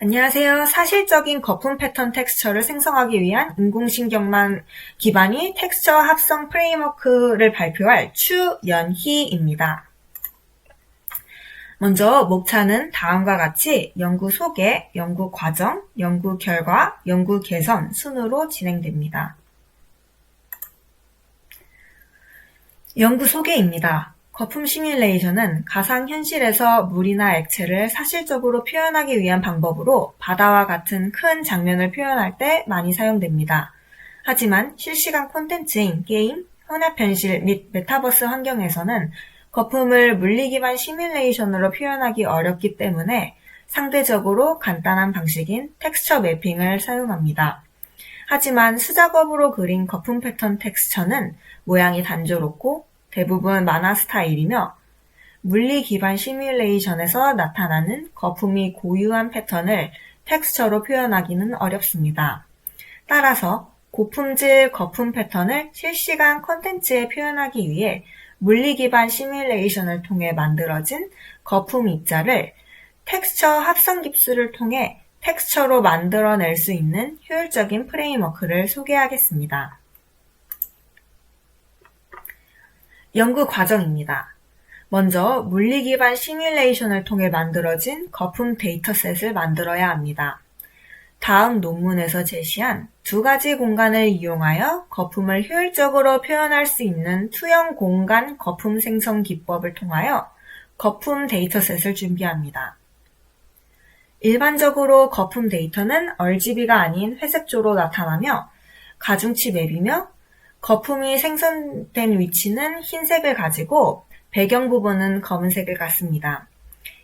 안녕하세요. 사실적인 거품 패턴 텍스처를 생성하기 위한 인공신경망 기반의 텍스처 합성 프레임워크를 발표할 추연희입니다. 먼저 목차는 다음과 같이 연구 소개, 연구 과정, 연구 결과, 연구 개선 순으로 진행됩니다. 연구 소개입니다. 거품 시뮬레이션은 가상현실에서 물이나 액체를 사실적으로 표현하기 위한 방법으로 바다와 같은 큰 장면을 표현할 때 많이 사용됩니다. 하지만 실시간 콘텐츠인 게임, 혼합현실 및 메타버스 환경에서는 거품을 물리 기반 시뮬레이션으로 표현하기 어렵기 때문에 상대적으로 간단한 방식인 텍스처 매핑을 사용합니다. 하지만 수작업으로 그린 거품 패턴 텍스처는 모양이 단조롭고 대부분 만화 스타일이며 물리 기반 시뮬레이션에서 나타나는 거품이 고유한 패턴을 텍스처로 표현하기는 어렵습니다. 따라서 고품질 거품 패턴을 실시간 콘텐츠에 표현하기 위해 물리 기반 시뮬레이션을 통해 만들어진 거품 입자를 텍스처 합성 깁스를 통해 텍스처로 만들어낼 수 있는 효율적인 프레임워크를 소개하겠습니다. 연구 과정입니다. 먼저 물리 기반 시뮬레이션을 통해 만들어진 거품 데이터셋을 만들어야 합니다. 다음 논문에서 제시한 두 가지 공간을 이용하여 거품을 효율적으로 표현할 수 있는 투영 공간 거품 생성 기법을 통하여 거품 데이터셋을 준비합니다. 일반적으로 거품 데이터는 RGB가 아닌 회색조로 나타나며 가중치 맵이며 거품이 생성된 위치는 흰색을 가지고 배경 부분은 검은색을 갖습니다.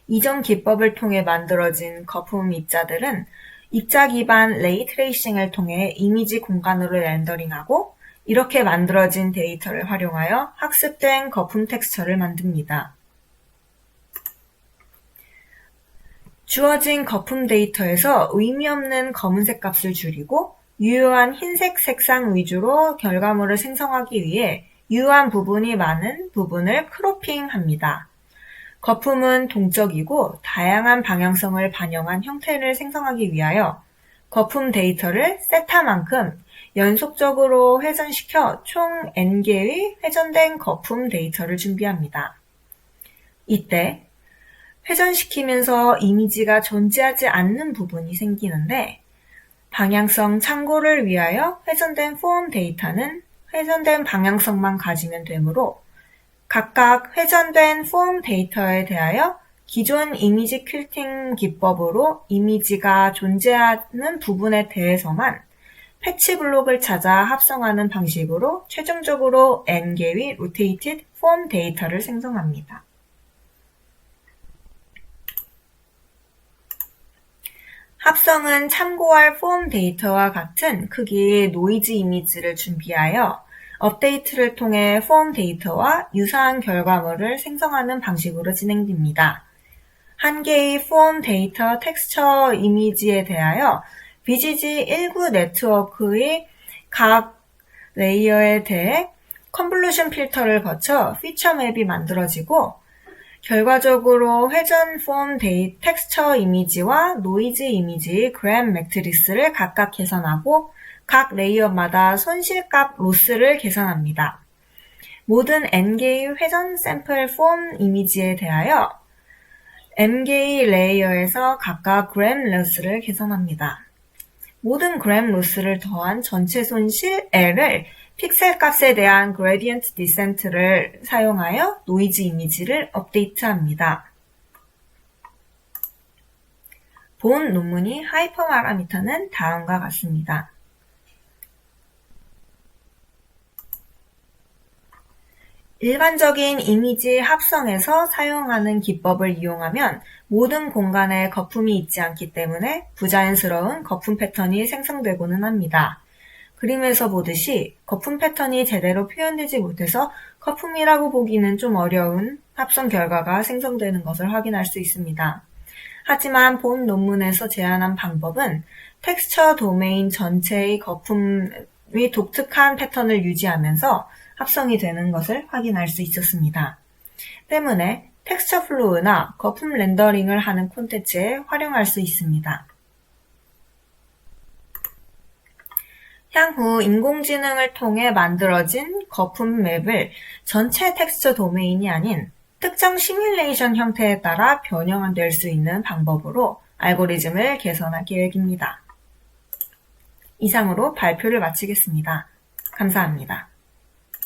이전 기법을 통해 만들어진 거품 입자들은 입자 기반 레이 트레이싱을 통해 이미지 공간으로 렌더링하고 이렇게 만들어진 데이터를 활용하여 학습된 거품 텍스처를 만듭니다. 주어진 거품 데이터에서 의미 없는 검은색 값을 줄이고 유효한 흰색 색상 위주로 결과물을 생성하기 위해 유효한 부분이 많은 부분을 크로핑합니다. 거품은 동적이고 다양한 방향성을 반영한 형태를 생성하기 위하여 거품 데이터를 세타만큼 연속적으로 회전시켜 총 n개의 회전된 거품 데이터를 준비합니다. 이때 회전시키면서 이미지가 존재하지 않는 부분이 생기는데 방향성 참고를 위하여 회전된 폼 데이터는 회전된 방향성만 가지면 되므로 각각 회전된 폼 데이터에 대하여 기존 이미지 퀼팅 기법으로 이미지가 존재하는 부분에 대해서만 패치 블록을 찾아 합성하는 방식으로 최종적으로 n개의 rotated form 데이터를 생성합니다. 합성은 참고할 폼 데이터와 같은 크기의 노이즈 이미지를 준비하여 업데이트를 통해 폼 데이터와 유사한 결과물을 생성하는 방식으로 진행됩니다. 한 개의 폼 데이터 텍스처 이미지에 대하여 BGG19 네트워크의 각 레이어에 대해 컨볼루션 필터를 거쳐 피처 맵이 만들어지고 결과적으로 회전 폼 데이 텍스처 이미지와 노이즈 이미지 그램 매트리스를 각각 계산하고 각 레이어마다 손실값 로스를 계산합니다. 모든 n개의 회전 샘플 폼 이미지에 대하여 m개의 레이어에서 각각 그램 로스를 계산합니다. 모든 그램 로스를 더한 전체 손실 L을 픽셀 값에 대한 그레디언트 디센트를 사용하여 노이즈 이미지를 업데이트합니다. 본 논문이 하이퍼마라미터는 다음과 같습니다. 일반적인 이미지 합성에서 사용하는 기법을 이용하면 모든 공간에 거품이 있지 않기 때문에 부자연스러운 거품 패턴이 생성되고는 합니다. 그림에서 보듯이 거품 패턴이 제대로 표현되지 못해서 거품이라고 보기는 좀 어려운 합성 결과가 생성되는 것을 확인할 수 있습니다. 하지만 본 논문에서 제안한 방법은 텍스처 도메인 전체의 거품이 독특한 패턴을 유지하면서 합성이 되는 것을 확인할 수 있었습니다. 때문에 텍스처 플로우나 거품 렌더링을 하는 콘텐츠에 활용할 수 있습니다. 향후 인공지능을 통해 만들어진 거품 맵을 전체 텍스처 도메인이 아닌 특정 시뮬레이션 형태에 따라 변형될 수 있는 방법으로 알고리즘을 개선할 계획입니다. 이상으로 발표를 마치겠습니다. 감사합니다.